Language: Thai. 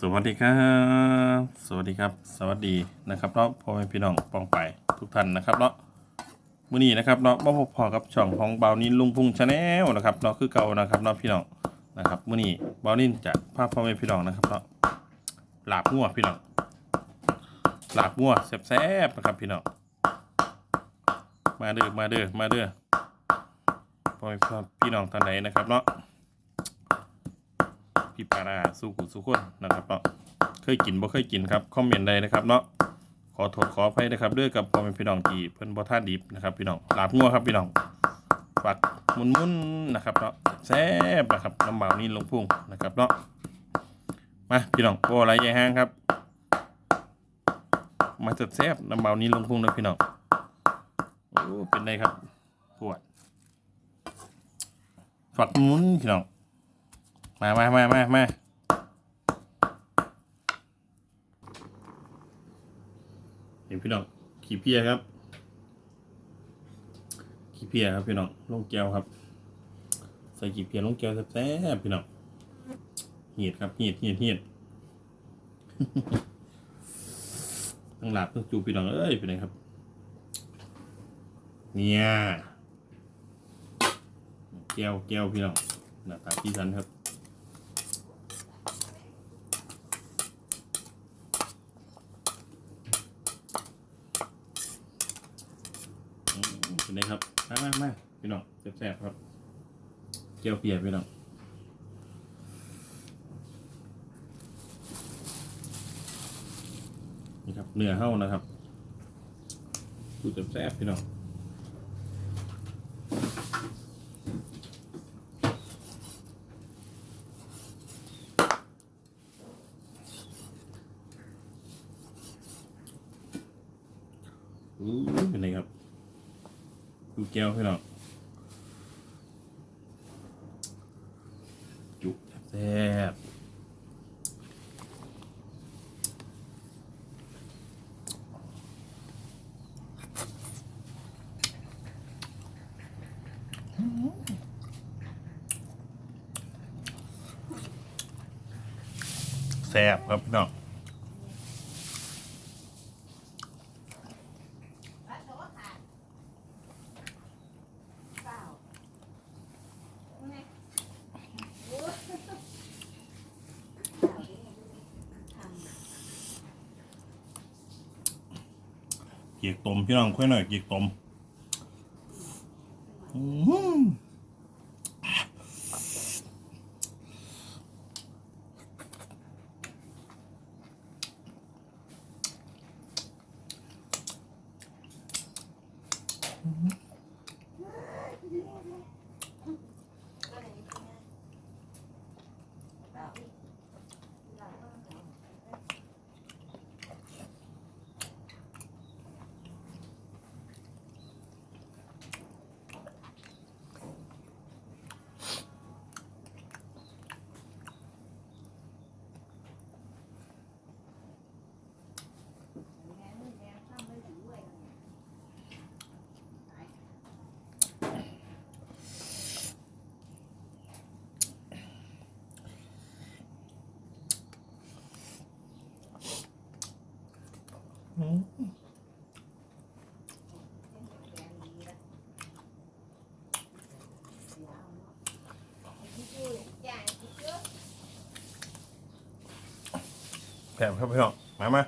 สวัสดีครับ สวัสดีครับ สวัสดีนะครับเนาะพ่อแม่พี่น้องปองไปทุกท่านนะครับเนาะมื้อนี้นะครับเนาะมาพบพอกับช่องของเบานินลุงพุงชาแนลนะครับเนาะคือเก่านะครับเนาะพี่น้องนะครับมื้อนี้เบานินจะพาพ่อแม่พี่น้องนะครับเนาะหลาบงัวพี่น้องหลาบงัวแซ่บๆนะครับพี่น้องมาเด้อมาเด้อมาเด้อพ่อแม่พี่น้องท่านไหนนะครับเนาะ พี่ปานาสู้กุสู้คนนะครับเนาะเคยกินบ่เคยกินครับคอมเมนต์ได้นะครับเนาะขอโทษขออภัยนะครับด้วยกับพ่อแม่พี่น้องที่เพิ่นบ่ท่านดิบนะครับ พี่น้องลาบงัวครับพี่น้องฝักมุนๆนะครับเนาะแซ่บนะครับน้ำเบานี่ลงพุ่งนะครับเนาะมาพี่น้องบ่อะไรใหญ่ห้างครับ มาจัดแซ่บน้ำเบานี่ลงพุ่งนะพี่น้องโอ้เป็นไงครับปวดฝักมุนพี่น้อง มามามามามาเห็นพี่น้องขี่เพียครับขี่เพียครับพี่น้องลงแก้วครับ ใส่ขี่เพียลงแก้วแซ่บๆพี่น้องเหียดครับเหียดเหียดเหียดตั้งหลับตั้งจูพี่น้องเอ้ยเป็นไงครับ เนี่ยแก้วแก้วพี่น้องหน้าตาที่สันครับ อื มเป็นไงครับมามามาพี่น้องแซ่บๆครับเกี๊ยวเปียกพี่น้องนี่ครับเนื้อเฮ้านะครับดูแซ่บๆพี่น้องอู้เป็นไงครับ ดูแก้วพี่น้องจุแซ่บแซ่บครับพี่น้อง เกียกต้มพี่น้องค่อยหน่อยเกียกต้มอืมหือ แซ่บครับพี่น้องมามา